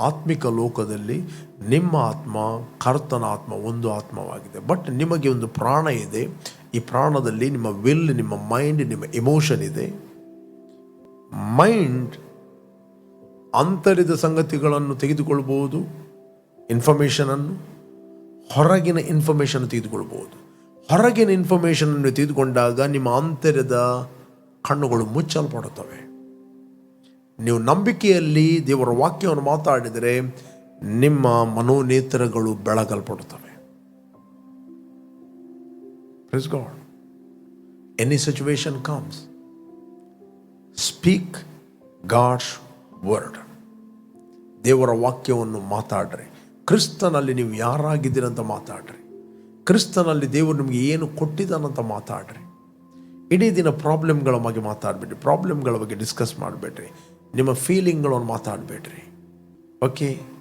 ಆತ್ಮಿಕ ಲೋಕದಲ್ಲಿ ನಿಮ್ಮ ಆತ್ಮ, ಕರ್ತನ ಆತ್ಮ ಒಂದು ಆತ್ಮವಾಗಿದೆ. ಬಟ್ ನಿಮಗೆ ಒಂದು ಪ್ರಾಣ ಇದೆ. ಈ ಪ್ರಾಣದಲ್ಲಿ ನಿಮ್ಮ ವಿಲ್ ನಿಮ್ಮ ಮೈಂಡ್ ನಿಮ್ಮ ಎಮೋಷನ್ ಇದೆ. ಮೈಂಡ್ ಅಂತರಿದ ಸಂಗತಿಗಳನ್ನು ತೆಗೆದುಕೊಳ್ಬೋದು ಇನ್ಫಾರ್ಮೇಷನನ್ನು ಹೊರಗಿನ ಇನ್ಫಾರ್ಮೇಷನ್ ತೆಗೆದುಕೊಳ್ಬೋದು ಹೊರಗಿನ ಇನ್ಫಾರ್ಮೇಷನನ್ನು ತೆಗೆದುಕೊಂಡಾಗ ನಿಮ್ಮ ಅಂತರ್ಯದ ಕಣ್ಣುಗಳು ಮುಚ್ಚಲ್ಪಡುತ್ತವೆ. ನೀವು ನಂಬಿಕೆಯಲ್ಲಿ ದೇವರ ವಾಕ್ಯವನ್ನು ಮಾತಾಡಿದರೆ ನಿಮ್ಮ ಮನೋನೇತ್ರಗಳು ಬೆಳಗಲ್ಪಡುತ್ತವೆ. Any situation comes speak God's word. ದೇವರ ವಾಕ್ಯವನ್ನು ಮಾತಾಡ್ರಿ. ಕ್ರಿಸ್ತನಲ್ಲಿ ನೀವು ಯಾರಾಗಿದ್ದೀರಂತ ಮಾತಾಡ್ರಿ. ಕ್ರಿಸ್ತನಲ್ಲಿ ದೇವರು ನಿಮಗೆ ಏನು ಕೊಟ್ಟಿದ್ದಾನಂತ ಮಾತಾಡ್ರಿ. ಇಡೀ ದಿನ ಪ್ರಾಬ್ಲಮ್ಗಳ ಬಗ್ಗೆ ಮಾತಾಡಬೇಡ್ರಿ ಪ್ರಾಬ್ಲಮ್ಗಳ ಬಗ್ಗೆ ಡಿಸ್ಕಸ್ ಮಾಡಬೇಡ್ರಿ ನಿಮ್ಮ ಫೀಲಿಂಗ್ಗಳನ್ನು ಮಾತಾಡಬೇಡ್ರಿ. ಓಕೆ